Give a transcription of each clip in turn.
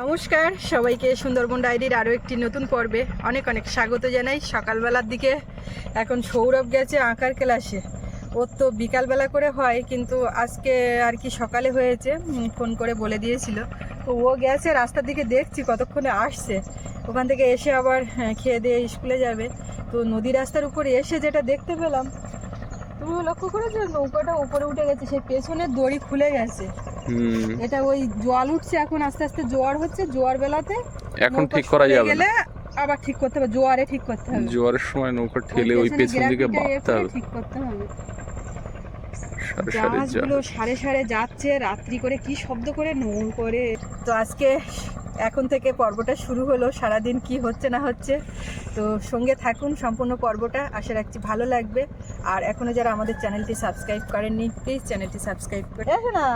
নমস্কার সবাইকে সুন্দরবন ডায়েরির আরও একটি নতুন পর্বে অনেক অনেক স্বাগত জানাই। সকালবেলার দিকে এখন সৌরভ গেছে আঁকার ক্লাসে। ওর তো বিকালবেলা করে হয় কিন্তু আজকে আর কি সকালে হয়েছে ফোন করে বলে দিয়েছিল। তো ও গেছে রাস্তার দিকে দেখছি কতক্ষণে আসছে। ওখান থেকে এসে আবার হ্যাঁ, খেয়ে দিয়ে স্কুলে যাবে। তো নদী রাস্তার উপরে এসে যেটা দেখতে পেলাম তুমি লক্ষ্য করেছ? নৌকাটা উপরে উঠে গেছে সেই পেছনের দড়ি খুলে গেছে। এটা ওই জল উঠছে এখন আস্তে আস্তে জোয়ার হচ্ছে জোয়ার বেলাতে এখন ঠিক করা যাবে গেলে আবার ঠিক করতে হবে জোয়ারে ঠিক করতে হবে। জোয়ারের সময় নৌকা ঠেলে ওই পেছন দিকে বাঁধতে হবে। ঠিক করতে হবে। জাহাজগুলো সারে সারে যাচ্ছে রাত্রি করে কি শব্দ করে নোং করে। তো আজকে এখন থেকে পর্বটা শুরু হলো সারাদিন কি হচ্ছে না হচ্ছে। তো সঙ্গে থাকুন সম্পূর্ণ পর্বটা আশা রাখছি ভালো লাগবে। আর এখনও যারা আমাদের চ্যানেলটি সাবস্ক্রাইব করেননি প্লিজ চ্যানেলটি সাবস্ক্রাইব করে না।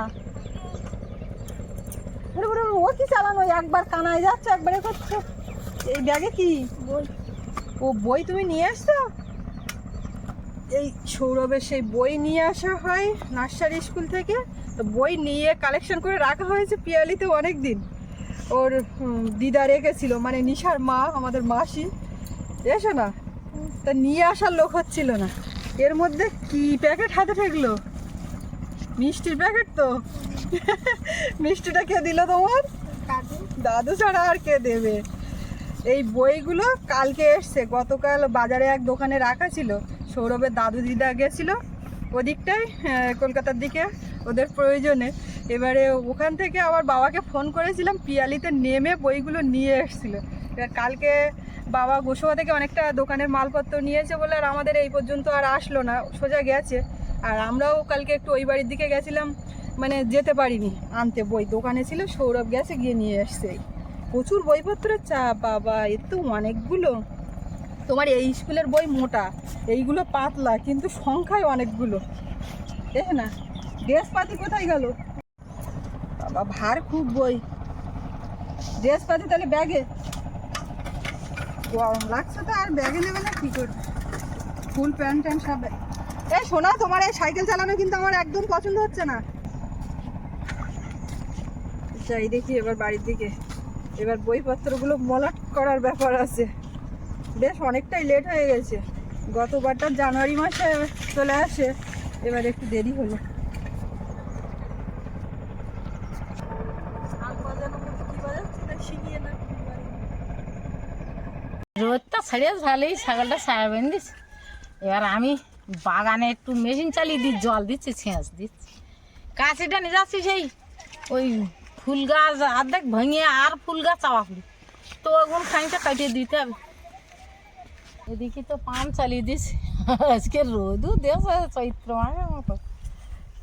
ও কি চালানো? একবার কানায় যাচ্ছে একবার করছে। এই ব্যাগে কি? বই। ও বই তুমি নিয়ে আসছো? এই সৌরভের সেই বই নিয়ে আসা হয় নার্সারি স্কুল থেকে। তো বই নিয়ে কালেকশন করে রাখা হয়েছে পিয়ালিতে অনেক দিন ওর দিদা রেখেছিল মানে নিশার মা আমাদের মাসি। এসো না। তা নিয়ে আসার লোক হচ্ছিল না। এর মধ্যে কি প্যাকেট হাতে ঠেকলো? মিষ্টির প্যাকেট তো। মিষ্টিটা কে দিল তোমার? দাদু। ছাড়া আর কে দেবে? এই বইগুলো কালকে এসছে গতকাল বাজারে এক দোকানে রাখা ছিল। সৌরভের দাদু দিদা গেছিল ওদিকটাই কলকাতার দিকে ওদের প্রয়োজনে। এবারে ওখান থেকে আবার বাবাকে ফোন করেছিলাম পিয়ালিতে নেমে বইগুলো নিয়ে এসেছিল। এবার কালকে বাবা গোসবা থেকে অনেকটা দোকানের মালপত্র নিয়েছে বলে আর আমাদের এই পর্যন্ত আর আসলো না সোজা গেছে। আর আমরাও কালকে একটু ওই বাড়ির দিকে গেছিলাম মানে যেতে পারিনি। আনতে বই দোকানে ছিল, সৌরভ গেছে গিয়ে নিয়ে এসছে প্রচুর বইপত্রের চাপ, বাবা এর তো অনেকগুলো। তোমার এই স্কুলের বই মোটা, এইগুলো পাতলা, কিন্তু সংখ্যায় অনেকগুলো। দেখে না ড্রেসপাতি কোথায় গেল? বাবা, ভার খুব বই। ড্রেসপাতি তাহলে ব্যাগে? গরম লাগছে তো, আর ব্যাগে নেবে না, কী করবে? ফুল প্যান্ট ট্যান্ট সব এই শোনা, তোমার এই সাইকেল চালানো কিন্তু আমার একদম পছন্দ হচ্ছে না। যাই দেখি এবার বাড়ির দিকে। এবার বইপত্রগুলো মলাট করার ব্যাপার আছে। বেশ অনেকটাই লেট হয়ে গেছে। গতবারটা জানুয়ারি মাসে চলে আসে। এবার একটু দেরি হলো। রোদটা ছাড়িয়ে ঝালেই ছাগলটা বেঁধে দিস এবার আমি বাগানে একটু মেশিন চালিয়ে দিই জল দিচ্ছি, ছেঁচ দিচ্ছি। কাছিটা নিয়ে যাচ্ছি সেই ওই ফুল গাছ অর্ধেক ভেঙে আর ফুল গাছ চাওয়া ফুল তো ওগুন খানিকটা কাটিয়ে দিতে হবে। এদিকে তো পান চালিয়ে দিস আজকে রোদও দেশ চৈত্র মাসে মতো।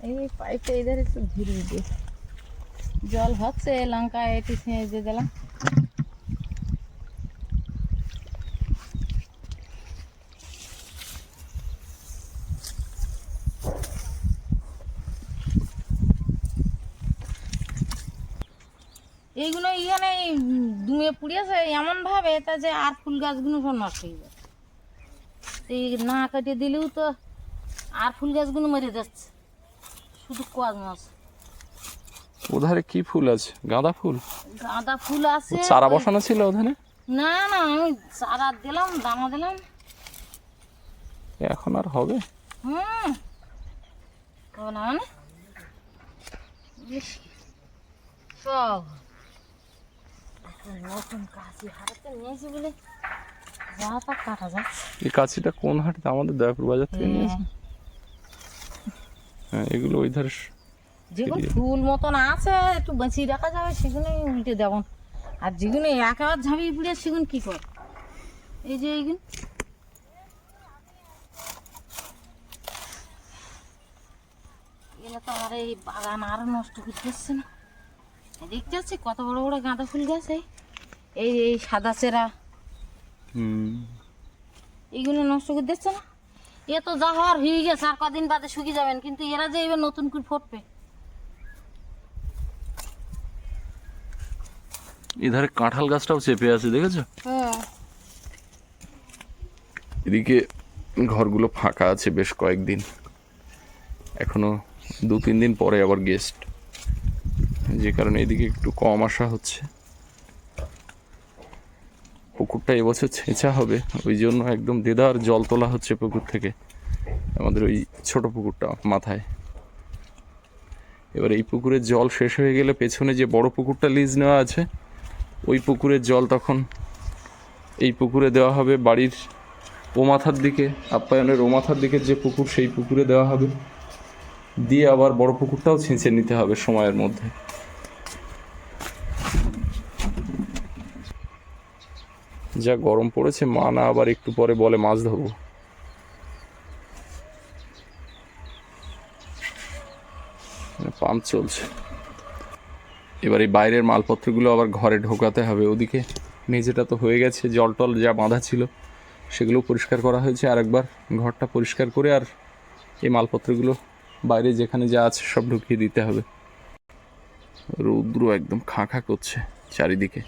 এই পাইপটা এদের একটু ঘুরিয়ে দিস জল হচ্ছে, লঙ্কা এটি ছেঁচে দিলাম এইগুলো এখানে দুমে পুড়িয়েছে এমন ভাবে তা যে আর ফুল গাছগুলো সব নষ্ট হয়ে যাচ্ছে এই না কাটিয়ে দিলেও তো আর ফুল গাছগুলো মরে যাচ্ছে। শুধু কোয়াজ মাছ। ওধারে কি ফুল আছে? গাঁদা ফুল? গাঁদা ফুল আছে। চারা বসানো ছিল ওখানে না না আমি চারা দিলাম দানা দিলাম। এখন আর হবে? হুম। হবে না মানে? সব। নতুন কাশি নিয়েছি বলে। যা তা কাটা যাচ্ছে এই কাছিটা কোন আমাদের দয়াপুর বাজার থেকে নিয়েছে। হ্যাঁ এগুলো ওই ধারে যেগুলো ফুল মতন আছে একটু বাঁচিয়ে রাখা যাবে উল্টে আর যেগুলো একেবারে ঝাঁপিয়ে পুড়ে সেগুলো কি কর? এই যে এইগুলো। এগুলো তো আমার এই বাগান আরও নষ্ট করতেছে না। দেখতে পাচ্ছি কত বড় বড় গাঁদা ফুল গাছ এই। এই এই সাদা চেরা। এইগুলো নষ্ট করে দিচ্ছে না? এ তো যা হওয়ার হয়ে গেছে আর কদিন বাদে শুকিয়ে যাবেন কিন্তু এরা যে এবার নতুন করে ফুটবে। এধারে কাঁঠাল গাছটাও চেপে আছে দেখেছ? হুম এদিকে ঘরগুলো ফাঁকা আছে বেশ কয়েকদিন। এখনও দু তিন দিন পরে আবার গেস্ট যে কারণে এদিকে একটু কম আসা হচ্ছে। পুকুরটা এবছর ছেঁচা হবে। ওই জন্য একদম দেদার জল তোলা হচ্ছে পুকুর থেকে, আমাদের ওই ছোট পুকুরটা মাথায়। এবার এই পুকুরের জল শেষ হয়ে গেলে পেছনে যে বড় পুকুরটা লিজ নেওয়া আছে, ওই পুকুরের জল তখন এই পুকুরে দেওয়া হবে। বাড়ির ও মাথার দিকে, আপ্যায়নের ও মাথার দিকের যে পুকুর, সেই পুকুরে দেওয়া হবে। দিয়ে আবার বড় পুকুরটাও ছেঁচে নিতে হবে সময়ের মধ্যে। যা গরম পড়েছে, মা না আবার একটু পরে বলে মাছ ধরবো। পাম্প চলছে। এবার এই বাইরের মালপত্রগুলো আবার ঘরে ঢোকাতে হবে। ওদিকে মেঝেটা তো হয়ে গেছে, জল টল যা বাঁধা ছিল, সেগুলো পরিষ্কার করা হয়েছে। আর একবার ঘরটা পরিষ্কার করে আর এই মালপত্রগুলো বাইরে যেখানে যা আছে সব ঢুকিয়ে দিতে হবে। রৌদ্র একদম খাঁ খাঁ করছে চারিদিকে।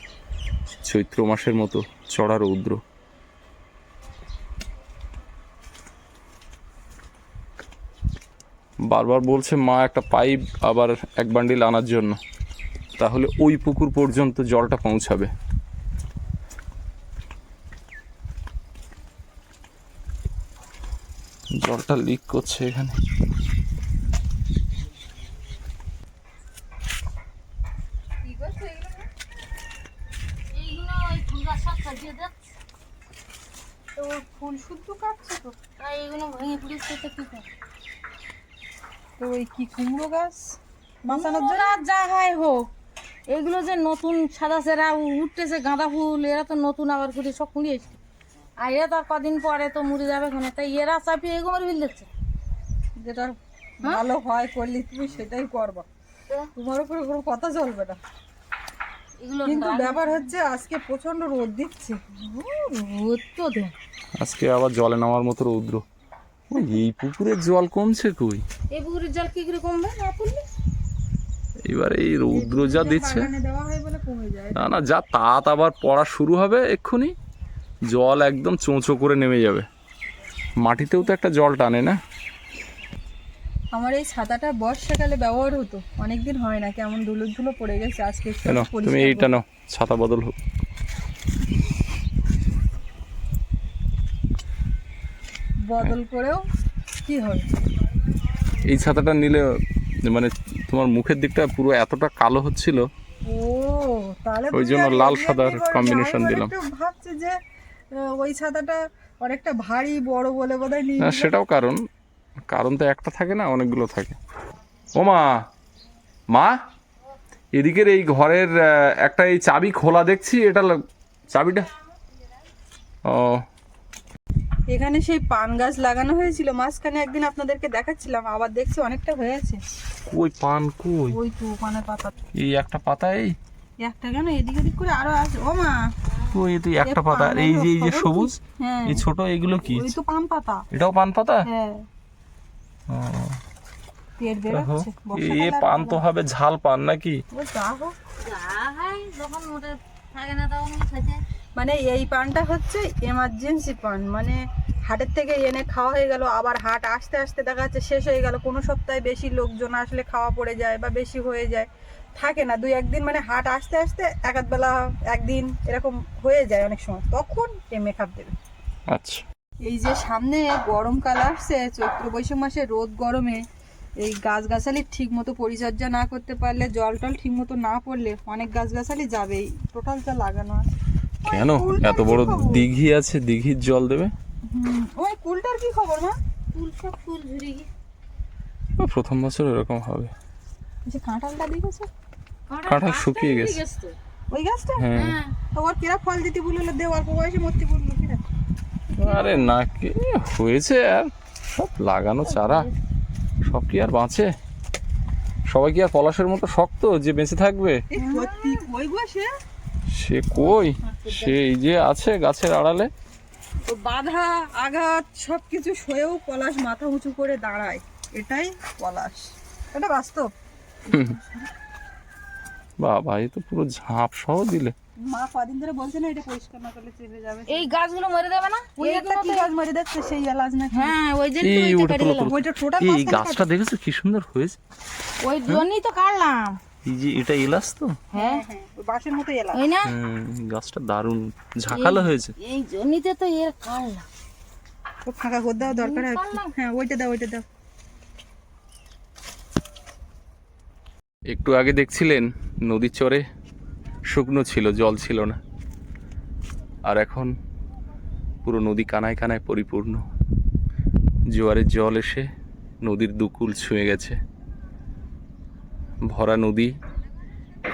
চৈত্র মাসের মতো চড়া রৌদ্র। বারবার বলছে, মা, একটা পাইপ আবার এক বান্ডিল আনার জন্য। তাহলে ওই পুকুর পর্যন্ত জলটা পৌঁছাবে। জলটা লিক করছে এখানে কি করছ এগুলো এইগুলো ওই ফুল গাছ সব সাজিয়ে যাচ্ছে তো ফুল শুদ্ধ কাটছে তো এগুলো ভেঙে পড়েছে তো কি করে তো ওই কি কুমড়ো গাছ? বাঁচানোর জন্য? যা হয় হোক এগুলো যে নতুন সাদা সেরা উঠতেছে গাঁদা ফুল এরা তো নতুন আবার করে সব কুড়িয়েছে আর এরা তো কদিন পরে তো মরে যাবে কোনে তাই এরা চাপিয়ে এগুলো ফেল দিচ্ছে। যেটা ভালো হয় করলে তুমি সেটাই করবা। তোমার উপরে কোনো কথা চলবে না। কিন্তু ব্যাপার হচ্ছে আজকে প্রচণ্ড রোদ দিচ্ছে। রোদ তো আজকে আবার জলে নামার মতো রৌদ্র। এই পুকুরের জল কমছে কই? এই পুকুরের জল কি করে কমবে? না তুললে এবার এই রৌদ্র যা দিচ্ছে। বাগানে দেওয়া হয় বলে কমে যায়। না না যা তাত আবার পড়া শুরু হবে এক্ষুনি জল একদম চোঁচো করে নেমে যাবে। মাটিতেও তো একটা জল টানে না? আমার এই ছাতাটা বর্ষাকালে ব্যবহার হতো অনেকদিন হয় না কেমন ধুলো ধুলো পড়ে গেছে আজকে তুমি এইটা। নাও ছাতা বদল হোক বদল করেও কি হবে এই ছাতাটা নিলে মানে তোমার মুখের দিকটা পুরো এতটা কালো হচ্ছিল ও তাহলে ওই জন্য লাল সাদার। আমি দিলাম। একটু ভাবছি যে ওই ছাতাটা অনেকটা ভারী বড় বলে বোধহয় সেটাও কারণ কারণ তো একটা থাকে না অনেকগুলো থাকে। ও মা মা এদিকের এই ঘরের একটা এই চাবি খোলা দেখছি এটা চাবিটা। ও। এখানে সেই পান গাছ লাগানো হয়েছিল মাঝখানে একদিন আপনাদেরকে দেখাচ্ছিলাম আবার দেখছি অনেকটা হয়েছে। কই পান কই? ওই তো ওখানে পাতা। এই একটা পাতা এই? একটা কেন? এদিক ওদিক করে আরও আছে। ও মা ওই তুই একটা পাতা। এই যে এই যে সবুজ হ্যাঁ। এই ছোট এগুলো কি? ওই তো পান পাতা। এটাও পান পাতা? হ্যাঁ ও, পেট দেখো, বেরোচ্ছে এ পান তো হবে ঝাল পান নাকি? হয় মানে এই পানটা হচ্ছে এমার্জেন্সি পান মানে হাটের থেকে এনে খাওয়া হয়ে গেল আবার হাট আস্তে আস্তে দেখা যাচ্ছে শেষ হয়ে গেল কোনো সপ্তাহে বেশি লোকজন আসলে খাওয়া পড়ে যায় বা বেশি হয়ে যায়। থাকে না দুই একদিন মানে হাট আস্তে আস্তে এক আধ বেলা একদিন এরকম হয়ে যায় অনেক সময় তখন এ মেকআপ দেবে আচ্ছা। এই যে সামনে গরমকাল আসছে চৈত্র বৈশাখ মাসে রোদ গরমে এই গাছগাছালি ঠিক মতো পরিচর্যা না করতে পারলে জল টল ঠিক মতো না পড়লে অনেক গাছগাছালি যাবেই। টোটাল যা লাগানো আছে। কেন? এত বড় দিঘি আছে দিঘির জল দেবে? হুম, ওই কুলটার কি খবর মা? ফুল সব ফুল গিয়ে প্রথম বছর এরকম হবে। যে কাঁঠালটা দেখেছ? কাঁঠাল শুকিয়ে গেছে। ওই গাছটা? হ্যাঁ। হ্যাঁ। তো ওর কেরা ফল দিতে বলল? দে অল্প বয়সে মরতে বলল। আরে না কি হয়েছে আর? সব লাগানো চারা। সব কি আর বাঁচে? সবাই কি আর পলাশের মতো শক্ত যে বেঁচে থাকবে? সে? কই? সে এই যে আছে গাছের আড়ালে। বাধা আঘাত সব কিছু সয়েও পলাশ মাথা উঁচু করে দাঁড়ায়। এটাই পলাশ। এটা বাস্তব। বাবা এ তো পুরো ঝাঁপ সহ দিলে। মা কদিন ধরে বলছে না এটা পরিষ্কার না করলে চেপে যাবে। এই গাছগুলো মরে দেবে না? ওই একটা কি গাছ মারি দেখছে সেই এলাচ না হ্যাঁ ওই জন্য এই ওটা তোলো তোলো ওইটা টোটাল এই গাছটা দেখেছ কি সুন্দর হয়েছে? ওই জন্যই তো কাটলাম। এই যে এটা এলাচ তো? হ্যাঁ। হ্যাঁ বাঁশের মতো এলাচ। ওই না? হ্যাঁ, গাছটা দারুণ। ঝাঁকালো হয়েছে। এই জমিতে তো এর কাল্লা ও ফাঁকা করে দাও দরকার হ্যাঁ ওইটা দাও ওইটা দাও। একটু আগে দেখছিলেন নদীর চরে? শুকনো ছিল, জল ছিল না। আর এখন পুরো নদী কানায় কানায় পরিপূর্ণ। জোয়ারের জল এসে নদীর দুকুল ছুঁয়ে গেছে। ভরা নদী,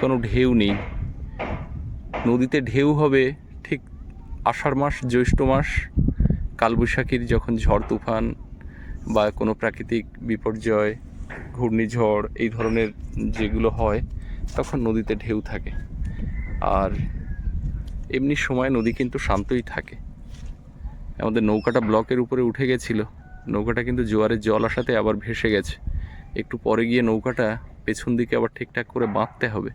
কোনো ঢেউ নেই। নদীতে ঢেউ হবে ঠিক আষাঢ় মাস, জ্যৈষ্ঠ মাস, কালবৈশাখীর যখন ঝড় তুফান বা কোনো প্রাকৃতিক বিপর্যয়, ঘূর্ণিঝড় এই ধরনের যেগুলো হয়, তখন নদীতে ঢেউ থাকে। আর এমনি সময় নদী কিন্তু শান্তই থাকে। আমাদের নৌকাটা ব্লকের উপরে উঠে গেছিল। নৌকাটা কিন্তু জোয়ারের জল আসাতে আবার ভেসে গেছে। একটু পরে গিয়ে নৌকাটা পেছন দিকে আবার ঠিকঠাক করে বাঁধতে হবে।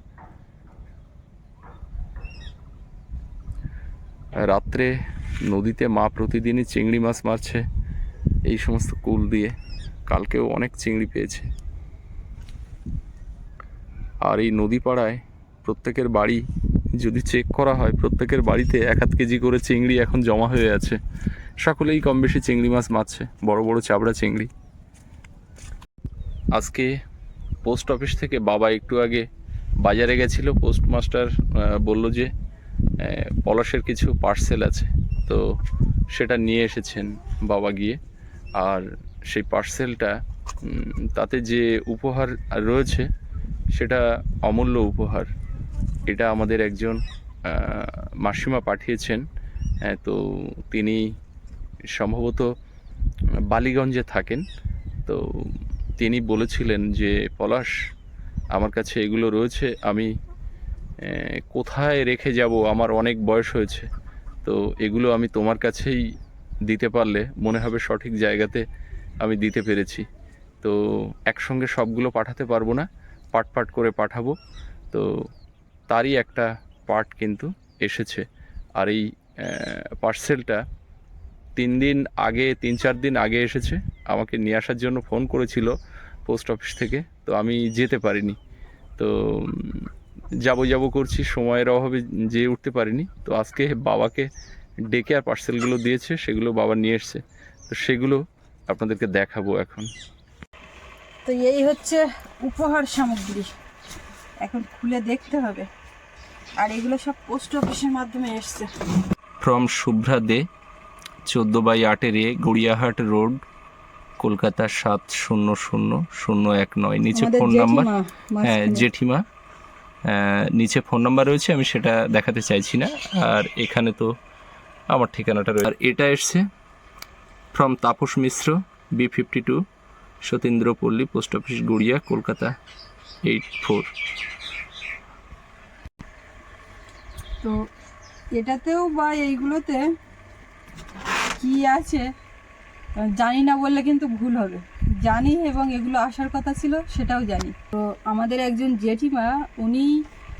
রাত্রে নদীতে মা প্রতিদিনই চিংড়ি মাছ মারছে, এই সমস্ত কুল দিয়ে। কালকেও অনেক চিংড়ি পেয়েছে। আর এই নদী পাড়ায় প্রত্যেকের বাড়ি যদি চেক করা হয়, প্রত্যেকের বাড়িতে এক আধ কেজি করে চিংড়ি এখন জমা হয়ে আছে। সকলেই কম বেশি চিংড়ি মাছ মারছে, বড় বড় চাবড়া চিংড়ি। আজকে পোস্ট অফিস থেকে বাবা একটু আগে বাজারে গেছিল পোস্টমাস্টার বলল যে পলাশের কিছু পার্সেল আছে। তো সেটা নিয়ে এসেছেন বাবা গিয়ে। আর সেই পার্সেলটা তাতে যে উপহার রয়েছে, সেটা অমূল্য উপহার। এটা আমাদের একজন মাসিমা পাঠিয়েছেন। হ্যাঁ, তো তিনি সম্ভবত বালিগঞ্জে থাকেন। তো তিনি বলেছিলেন যে পলাশ আমার কাছে এগুলো রয়েছে আমি কোথায় রেখে যাব? আমার অনেক বয়স হয়েছে। তো এগুলো আমি তোমার কাছেই দিতে পারলে মনে হবে সঠিক জায়গাতে আমি দিতে পেরেছি। তো একসঙ্গে সবগুলো পাঠাতে পারব না পাট পাট করে পাঠাবো। তো তারই একটা পার্ট কিন্তু এসেছে। আর এই পার্সেলটা তিন দিন আগে, তিন চার দিন আগে এসেছে। আমাকে নিয়ে আসার জন্য ফোন করেছিল পোস্ট অফিস থেকে, তো আমি যেতে পারিনি। তো যাব যাব করছি, সময়ের অভাবে যেয়ে উঠতে পারিনি। তো আজকে বাবাকে ডেকে আর পার্সেলগুলো দিয়েছে, সেগুলো বাবা নিয়ে এসছে। তো সেগুলো আপনাদেরকে দেখাবো এখন। তো এই হচ্ছে উপহার সামগ্রী। এখন খুলে দেখতে হবে। আর এগুলো সব পোস্ট অফিসের মাধ্যমে এসছে। ফ্রম শুভ্রা দে চোদ্দ বাই আটের এ গড়িয়াহাট রোড কলকাতা সাত শূন্য শূন্য শূন্য এক নয়। নিচে ফোন নাম্বার। হ্যাঁ জেঠিমা। নিচে ফোন নাম্বার রয়েছে আমি সেটা দেখাতে চাইছি না। আর এখানে তো আমার ঠিকানাটা রয়েছে আর এটা এসছে from Tapas Mishra B fifty two Satindrapalli post office Garia Kolkata eight four. তো এটাতেও বা এইগুলোতে কি আছে জানি না বললে কিন্তু ভুল হবে। জানি এবং এগুলো আসার কথা ছিল, সেটাও জানি। তো আমাদের একজন জেঠিমা, উনি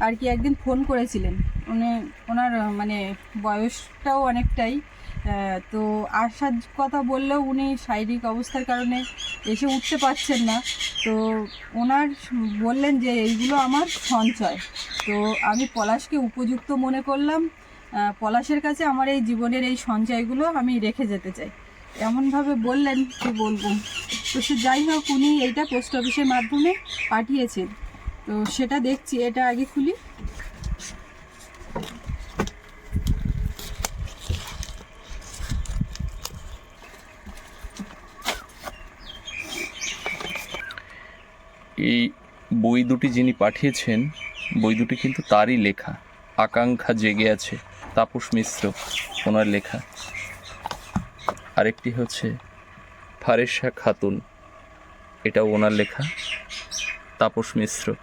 আর কি একদিন ফোন করেছিলেন। উনি, ওনার মানে বয়সটাও অনেকটাই তো আসার কথা বললেও উনি শারীরিক অবস্থার কারণে এসে উঠতে পারছেন না। তো ওনার বললেন যে, এইগুলো আমার সঞ্চয়। তো আমি পলাশকে উপযুক্ত মনে করলাম। পলাশের কাছে আমার এই জীবনের এই সঞ্চয়গুলো আমি রেখে যেতে চাই। এমনভাবে বললেন, কি বলব? তো সে যাই হোক, উনি এইটা পোস্ট অফিসের মাধ্যমে পাঠিয়েছেন। তো সেটা দেখছি, এটা আগে খুলি। এই বই দুটি যিনি পাঠিয়েছেন, বই দুটি কিন্তু তারই লেখা। আকাঙ্ক্ষা জেগে আছে, তাপস মিশ্র ওনার লেখা। আরেকটি হচ্ছে ফারেসা খাতুন, এটাও ওনার লেখা। তাপস মিশ্র,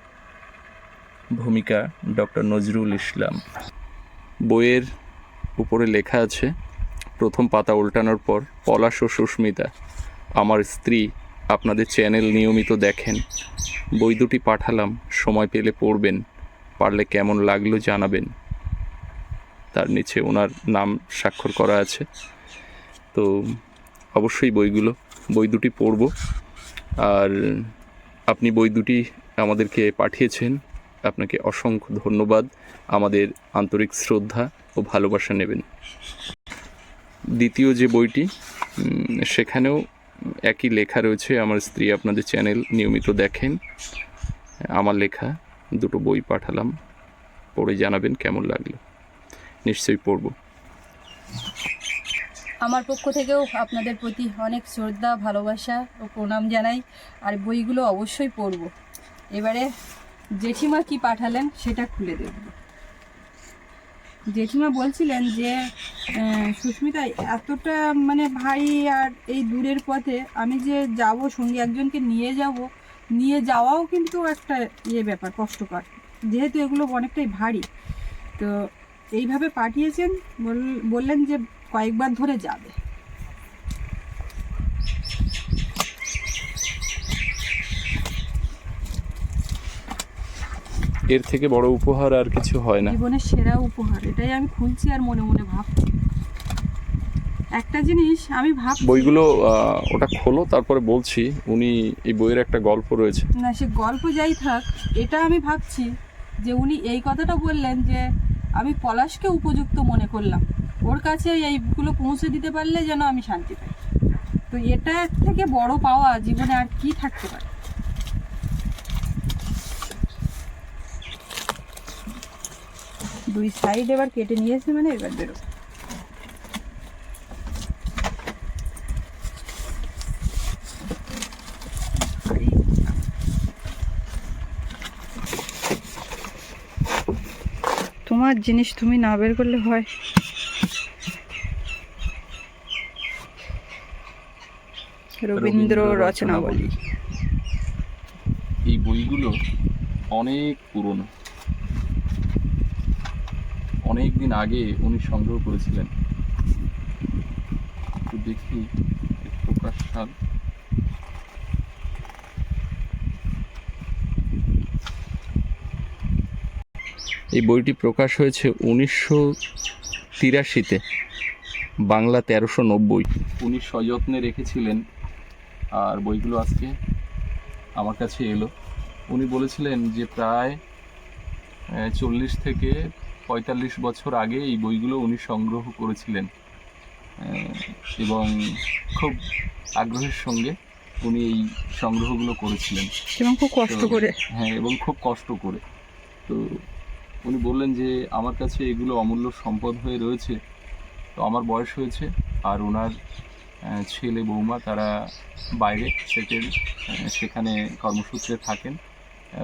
ভূমিকা ডক্টর নজরুল ইসলাম। বইয়ের উপরে লেখা আছে, প্রথম পাতা উল্টানোর পর পলাশ ও সুস্মিতা, আমার স্ত্রী আপনাদের চ্যানেল নিয়মিত দেখেন। বই দুটি পাঠালাম, সময় পেলে পড়বেন, পারলে কেমন লাগল জানাবেন। তার নিচে ওনার নাম স্বাক্ষর করা আছে। তো অবশ্যই বইগুলো, বই দুটি পড়ব। আর আপনি বই দুটি আমাদেরকে পাঠিয়েছেন, আপনাকে অসংখ্য ধন্যবাদ। আমাদের আন্তরিক শ্রদ্ধা ও ভালোবাসা নেবেন। দ্বিতীয় যে বইটি সেখানেও একই লেখা রয়েছে, আমার স্ত্রী আপনাদের চ্যানেল নিয়মিত দেখেন। আমার লেখা, দুটো বই পাঠালাম, পড়ে জানাবেন কেমন লাগল। নিশ্চয়ই পড়ব। আমার পক্ষ থেকেও আপনাদের প্রতি অনেক শ্রদ্ধা, ভালোবাসা ও প্রণাম জানাই, আর বইগুলো অবশ্যই পড়ব। এবারে জেঠিমা কি পাঠালেন সেটা খুলে দেখব। জেঠিমা বলছিলেন যে সুস্মিতা এতটা মানে ভারী আর এই দূরের পথে আমি যে যাব সঙ্গে একজনকে নিয়ে যাব নিয়ে যাওয়াও কিন্তু একটা ইয়ে ব্যাপার কষ্টকর। যেহেতু এগুলো অনেকটাই ভারী। তো এইভাবে পাঠিয়েছেন বললেন যে কয়েকবার ধরে যাবে। এর থেকে বড় উপহার আর কিছু হয় না। জীবনের সেরা উপহার এটাই আমি খুলছি আর মনে মনে ভাবছি। একটা জিনিস আমি ভাব বইগুলো ওটা খোলো তারপরে বলছি উনি এই বইয়ের একটা গল্প রয়েছে। না সে গল্প যাই থাক এটা আমি ভাবছি যে উনি এই কথাটা বললেন যে আমি পলাশকে উপযুক্ত মনে করলাম। ওর কাছে এইগুলো পৌঁছে দিতে পারলে যেন আমি শান্তি পাই। তো এটা থেকে বড় পাওয়া জীবনে আর কি থাকতে পারে? দুই সাইড এবার কেটে নিয়েছে মানে এবার বেরো তোমার জিনিস তুমি না বের করলে হয়। রবীন্দ্র রচনাবলী। এই বইগুলো অনেক পুরনো। অনেক দিন আগে উনি সংগ্রহ করেছিলেন। দেখি, প্রকাশ সাল এই বইটি প্রকাশ হয়েছে উনিশশো তিরাশিতে বাংলা তেরোশো নব্বই। উনি সযত্নে রেখেছিলেন আর বইগুলো আজকে আমার কাছে এলো। উনি বলেছিলেন যে প্রায় চল্লিশ থেকে পঁয়তাল্লিশ বছর আগে এই বইগুলো উনি সংগ্রহ করেছিলেন। এবং খুব আগ্রহের সঙ্গে উনি এই সংগ্রহগুলো করেছিলেন। এবং খুব কষ্ট করে। হ্যাঁ এবং খুব কষ্ট করে। তো উনি বললেন যে, আমার কাছে এগুলো অমূল্য সম্পদ হয়ে রয়েছে। তো আমার বয়স হয়েছে আর ওনার ছেলে বৌমা তারা বাইরে সেটেল সেখানে কর্মসূত্রে থাকেন।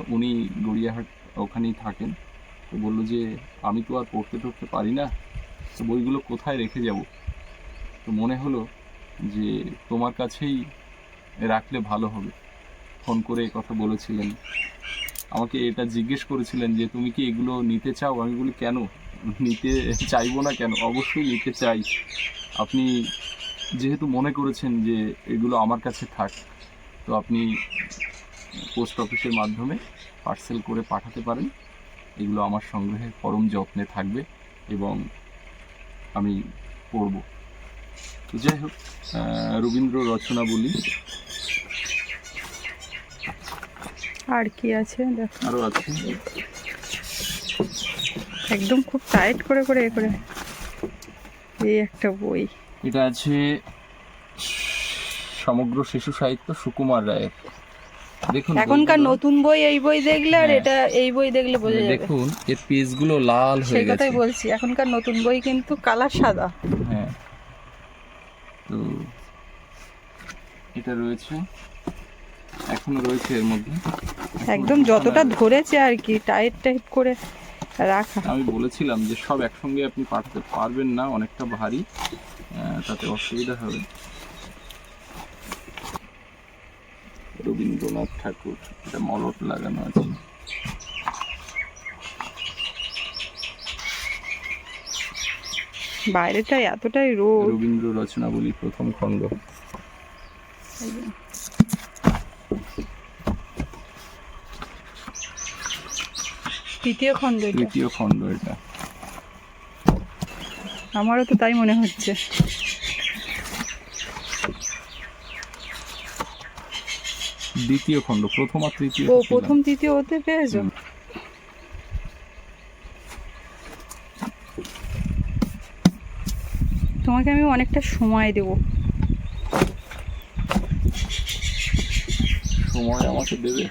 উনি গড়িয়াহাট ওখানেই থাকেন। তো বলল যে, আমি তো আর পড়তে টড়তে পারি না, তো বইগুলো কোথায় রেখে যাব? তো মনে হলো যে, তোমার কাছেই রাখলে ভালো হবে। ফোন করে কথা বলেছিলেন। আমাকে এটা জিজ্ঞেস করেছিলেন যে, তুমি কি এগুলো নিতে চাও? আমি বলি, কেন? নিতে চাইব না কেন? অবশ্যই নিতে চাই। আপনি যেহেতু মনে করেছেন যে, এগুলো আমার কাছে থাক, তো আপনি পোস্ট অফিসের মাধ্যমে পার্সেল করে পাঠাতে পারেন। এগুলো আমার সংগ্রহে পরম যত্নে থাকবে এবং আমি পড়ব যাই হোক রবীন্দ্র রচনা বলি আর কি আছে দেখো। আরও আছে। একদম খুব টাইট করে করে এ করে। এই একটা বই। এটা আছে সমগ্র শিশু সাহিত্য সুকুমার রায়ের। দেখুন এখনকার নতুন বই এই বই দেখলে আর হ্যাঁ। এটা এই বই দেখলে বোঝা যাবে। দেখুন এর পেজগুলো লাল হয়ে গেছে কথাই বলছি এখনকার নতুন বই কিন্তু কালার সাদা। হ্যাঁ। তো এটা রয়েছে এখনও রয়েছে এর মধ্যে। একদম যতটা ধরেছে আর কি টাইট টাইট করে রাখা। আমি বলেছিলাম যে সব একসঙ্গে আপনি পাঠাতে পারবেন না অনেকটা ভারী তাতে অসুবিধা হবে। রবীন্দ্রনাথ ঠাকুর এটা মলট লাগানো আছে। বাইরেটা এতটাই রোদ। রবীন্দ্র রচনাবলী প্রথম খণ্ড। তৃতীয় খণ্ড তৃতীয় খণ্ড এটা। আমারও তো তাই মনে হচ্ছে। দ্বিতীয় খণ্ড প্রথম আর তৃতীয় ও প্রথম তৃতীয় ওতে পেয়েছ তোমাকে আমি অনেকটা সময় দেব। সময় আমাকে দেবে?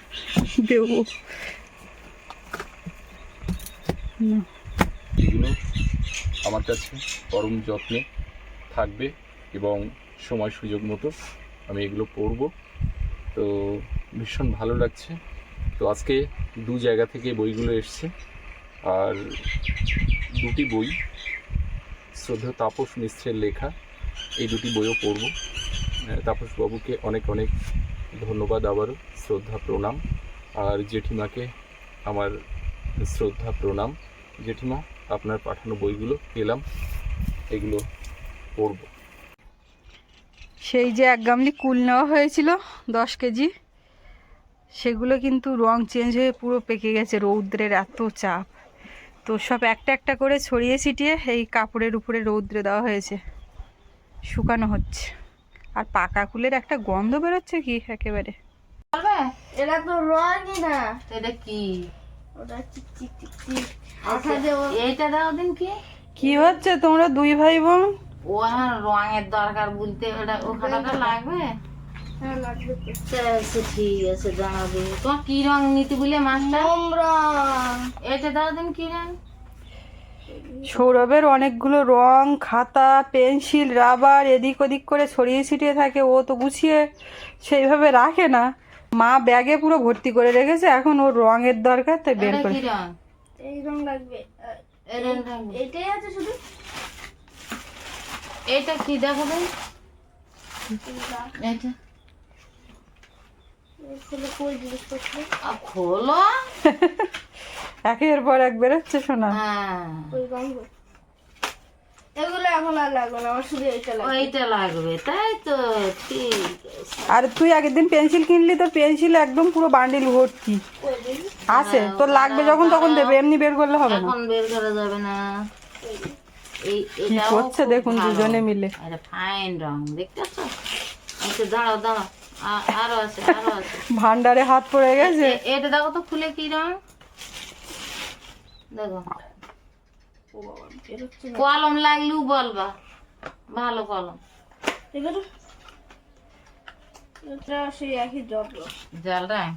দেবো। এগুলো আমার কাছে পরম যত্নে থাকবে এবং সময় সুযোগ মতো আমি এগুলো পড়ব। তো ভীষণ ভালো লাগছে। তো আজকে দু জায়গা থেকে বইগুলো এসছে। আর দুটি বই শ্রদ্ধা তাপস মিশ্রের লেখা, এই দুটি বইও পড়ব। তাপসবাবুকে অনেক অনেক ধন্যবাদ আবারও, শ্রদ্ধা প্রণাম। আর জেঠিমাকে আমার শ্রদ্ধা প্রণাম। জেঠিমা আপনার পাঠানো বইগুলো পেলাম। এগুলো পড়ব। সেই যে এক গামলি কুল নেওয়া হয়েছিল দশ কেজি সেগুলো কিন্তু রং চেঞ্জ হয়ে পুরো পেকে গেছে রৌদ্রের এত চাপ। তো সব একটা একটা করে ছড়িয়ে ছিটিয়ে এই কাপড়ের উপরে রৌদ্রে দেওয়া হয়েছে। শুকানো হচ্ছে। আর পাকা কুলের একটা গন্ধ বেরোচ্ছে কি একেবারে? বলবে? এটা তো রঙই না। এটা কি? ওটা চিক চিক চিক চিক। আঠা দেবো এইটা দাও দিন কি? কি হচ্ছে তোমরা দুই ভাই বোন? ও রঙের দরকার বলতে ওটা লাগবে। হ্যাঁ তা। সে ঠিক আছে দিন। তোমার কি রং নিতে বলে মাছটা এটা দাও দিন কি রং? সৌরভের অনেকগুলো রং খাতা পেন্সিল রাবার এদিক ওদিক করে ছড়িয়ে ছিটিয়ে থাকে ও তো গুছিয়ে সেইভাবে রাখে না। মা ব্যাগে পুরো ভর্তি করে রেখেছে এখন ওর রঙের দরকার তাই বের করে এই রং লাগবে। আহ, এই রং থাকবে। এটাই আছে শুধু? এটা কি দেখো এটা। খোলো। একের পর এক বেরোচ্ছে শোনা হ্যাঁ। ওই রং এগুলো এখন আর লাগবে না আমার শুধু এটা লাগবে। ওইটা লাগবে তাই তো ঠিক আর তুই আগের দিন পেন্সিল কিনলি তোর পেন্সিল একদম পুরো বান্ডিল ভর্তি। আছে তোর লাগবে যখন তখন দেবে এমনি বের করলে হবে না। এখন বের করা যাবে না। কি করছে দেখুন দুজনে মিলে। ফাইন রং দেখতেছো? আচ্ছা দাঁড়াও দাঁড়াও। আরও আছে আরও আছে। ভান্ডারে হাত পড়ে গেছে। এটা দেখো তো খুলে কি রং? দেখো। কলম লাগলেও বলবা ভালো কলম। এগুলো? এটা সেই একই জব জল রং?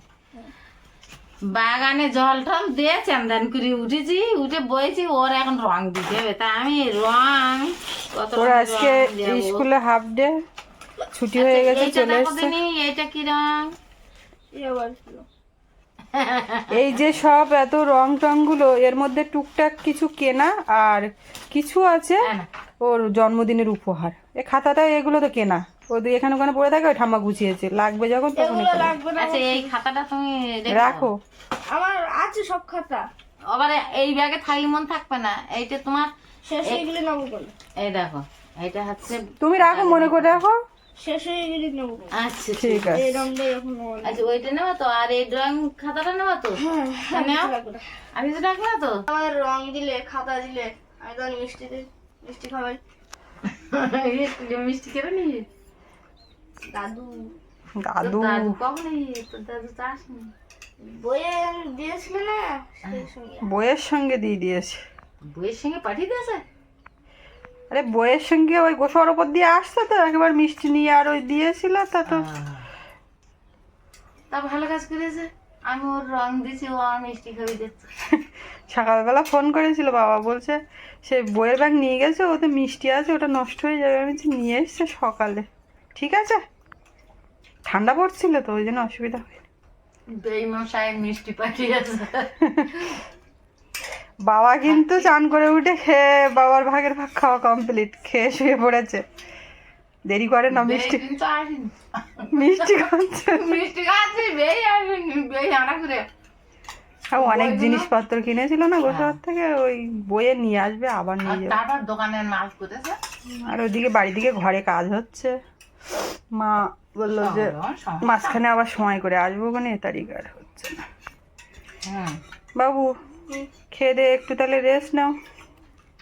বাগানে জল টল দিয়ে চান্দান করে উঠেছি উঠে বইছি ওর এখন রং দিতে হবে। তা আমি রং কত ওর আজকে স্কুলে হাফ ডে ছুটি হয়ে গেছে এইটা চলে কি রং? এই এই যে সব এত রং টংগুলো এর মধ্যে টুকটাক কিছু কেনা আর কিছু আছে হ্যাঁ ওর জন্মদিনের উপহার। এ খাতাটা এগুলো তো কেনা। ও দিয়ে এখানে ওখানে পড়ে থাকে ওই ঠাম্মা গুছিয়েছে। লাগবে যখন তখন লাগবে না আচ্ছা এই খাতাটা তুমি রেখে। আমার আছে সব খাতা। আবার এই ব্যাগে থাকলে মন থাকবে না এইটা তোমার শেষ হয়ে গেলে নেব এই দেখো এটা হচ্ছে তুমি রাখো মনে করে রাখো। শেষ হয়ে গেলে নেব আচ্ছা ঠিক আছে। এই রংটা এখন আচ্ছা ওইটা নেবা তো? আর এই ড্রয়িং খাতাটা নেবা তো? লাগবে না। আমি তো তো? আমার রং দিলে খাতা দিলে আমি মিষ্টি দিই মিষ্টি খাওয়াই মিষ্টি কেন নিয়ে দাদু। দাদু। দাদু কখন তোর দাদু তো আসেনি। বইয়ে দিয়েছিল না সঙ্গে। বইয়ের সঙ্গে দিয়ে দিয়েছে। বইয়ের সঙ্গে পাঠিয়ে দিয়েছে? আরে বইয়ের সঙ্গে ওই গোসর ওপর দিয়ে আসতো তো একবার মিষ্টি নিয়ে আর ওই দিয়েছিল তা তো। তা ভালো কাজ করেছে। আমি ওর রং দিয়েছি ও আমার মিষ্টি খাবি দিচ্ছে সকালবেলা ফোন করেছিল বাবা বলছে সে বইয়ের ব্যাগ নিয়ে গেছে ওতে মিষ্টি আছে ওটা নষ্ট হয়ে যাবে। আমি নিয়ে এসছে সকালে। ঠিক আছে? ঠান্ডা পড়ছিল তো ওই জন্য অসুবিধা হয়নি। বেইমশাই মিষ্টি পাঠিয়েছে। বাবা কিন্তু চান করে উঠে খেয়ে বাবার ভাগের ভাগ খাওয়া কমপ্লিট খেয়ে শুয়ে পড়েছে। দেরি করে না মিষ্টি মিষ্টি খাচ্ছে। মিষ্টি খাচ্ছি অনেক জিনিসপত্র কিনেছিল না গোসাবার থেকে ওই বইয়ে নিয়ে আসবে আবার নিয়ে আর যাবে। দোকানের মাল করেছে আর ওদিকে বাড়ি দিকে ঘরে কাজ হচ্ছে। মা বলল যে মাঝখানে আবার সময় করে আসব মানে এ তারিখ আর হচ্ছে না। বাবু খেয়ে দিয়ে একটু তাহলে রেস্ট নাও।